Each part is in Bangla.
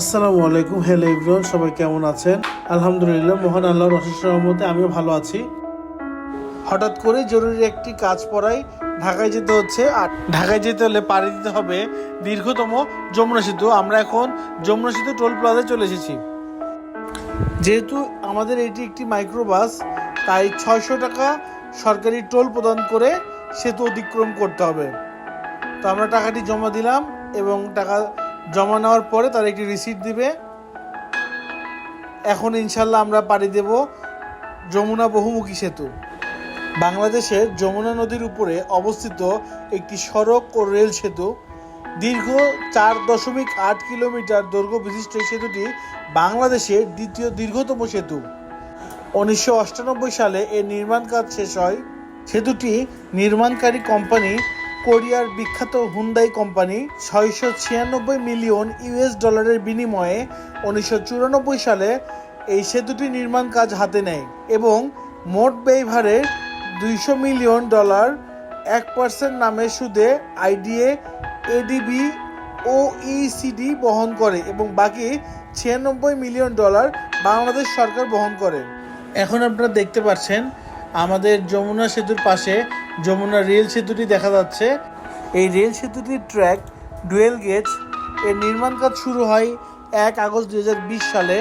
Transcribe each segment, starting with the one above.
আসসালামু আলাইকুম হ্যালো এভরিওয়ান সবাই কেমন আছেন? আলহামদুলিল্লাহ, মহান আল্লাহর অশেষ রহমতে আমিও ভালো আছি। হঠাৎ করে জরুরি একটি কাজ পড়ায় ঢাকায় যেতে হচ্ছে, আর ঢাকায় যেতে হলে পাড়ি দিতে হবে দীর্ঘতম যমুনা সেতু। আমরা এখন যমুনা সেতু টোল প্লাজায় চলে এসেছি। যেহেতু আমাদের এটি একটি মাইক্রোবাস, তাই ছয়শো টাকা সরকারি টোল প্রদান করে সেতু অতিক্রম করতে হবে। তো আমরা টাকাটি জমা দিলাম এবং টাকা জমা নেওয়ার পরে তার একটি রিসিট দিবে। এখন ইনশাল্লাহ আমরা পাড়ি দেব যমুনা বহুমুখী সেতু। বাংলাদেশের যমুনা নদীর উপরে অবস্থিত একটি সড়ক ও রেল সেতু। দীর্ঘ চার দশমিক আট কিলোমিটার দৈর্ঘ্য বিশিষ্ট এই সেতুটি বাংলাদেশের দ্বিতীয় দীর্ঘতম সেতু। উনিশশো সালে এর নির্মাণ কাজ শেষ হয়। সেতুটি নির্মাণকারী কোম্পানি কোরিয়ার বিখ্যাত হুন্দাই কোম্পানি ছয়শো ছিয়ানব্বই মিলিয়ন ইউএস ডলারের বিনিময়ে উনিশশো চুরানব্বই সালে এই সেতুটি নির্মাণ কাজ হাতে নেয় এবং মোট ব্যয়ভারের দুইশো মিলিয়ন ডলার, এক পার্সেন্ট নামে সুদে আইডিএ, এডিবি ও ইসিডি বহন করে এবং বাকি ছিয়ানব্বই মিলিয়ন ডলার বাংলাদেশ সরকার বহন করে। এখন আপনারা দেখতে পাচ্ছেন, আমাদের যমুনা সেতুর পাশে যমুনা রেল সেতুটি দেখা যাচ্ছে। এই রেল সেতুটির ট্র্যাক ডুয়েল গেজ। এর নির্মাণ কাজ শুরু হয় এক আগস্ট দুই হাজার বিশ সালে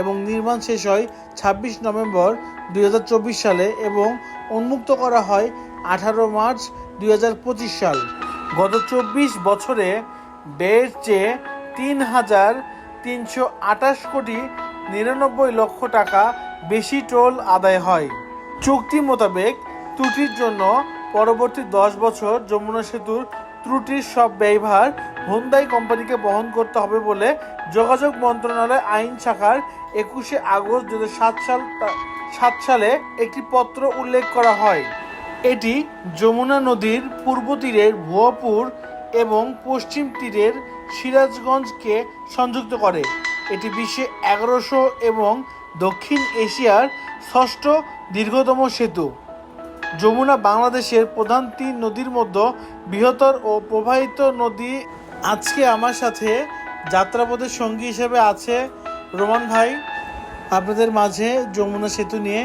এবং নির্মাণ শেষ হয় ছাব্বিশ নভেম্বর দুই হাজার চব্বিশ সালে এবং উন্মুক্ত করা হয় আঠারো মার্চ দুই হাজার পঁচিশ সাল। গত চব্বিশ বছরে ব্যয়ের চেয়ে তিন হাজার তিনশো আটাশ কোটি নিরানব্বই লক্ষ টাকা বেশি টোল আদায় হয়। চুক্তি মোতাবেক ত্রুটির জন্য পরবর্তী দশ বছর যমুনা সেতুর ত্রুটির সব ব্যয়ভার হুন্দাই কোম্পানিকে বহন করতে হবে বলে যোগাযোগ মন্ত্রণালয় আইন শাখার একুশে আগস্ট দু সাত সাল সাত সালে একটি পত্র উল্লেখ করা হয়। এটি যমুনা নদীর পূর্ব তীরের ভুয়াপুর এবং পশ্চিম তীরের সিরাজগঞ্জকে সংযুক্ত করে। এটি বিশ্বে এগারোশো এবং দক্ষিণ এশিয়ার ষষ্ঠ দীর্ঘতম সেতু। যমুনা বাংলাদেশের প্রধান তিন নদীর মধ্যে বৃহত্তর ও প্রবাহিত নদী। আজকে আমার সাথে যাত্রাপথের সঙ্গী হিসেবে আছে রোমান ভাই। আপনাদের মাঝে যমুনা সেতু নিয়ে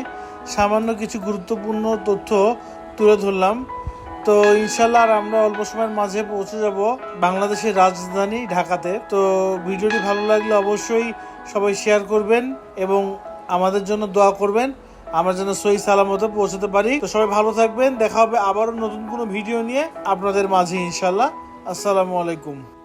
সামান্য কিছু গুরুত্বপূর্ণ তথ্য তুলে ধরলাম। তো ইনশাল্লাহ আর আমরা অল্প সময়ের মাঝে পৌঁছে যাব বাংলাদেশের রাজধানী ঢাকাতে। তো ভিডিওটি ভালো লাগলে অবশ্যই সবাই শেয়ার করবেন এবং আমাদের জন্য দোয়া করবেন। আমরা যেন সহি সালামতে পৌঁছাতে পারি। তো সবাই ভালো থাকবেন। দেখা হবে আবারও নতুন কোনো ভিডিও নিয়ে আপনাদের মাঝে ইনশাল্লাহ আসসালামু আলাইকুম।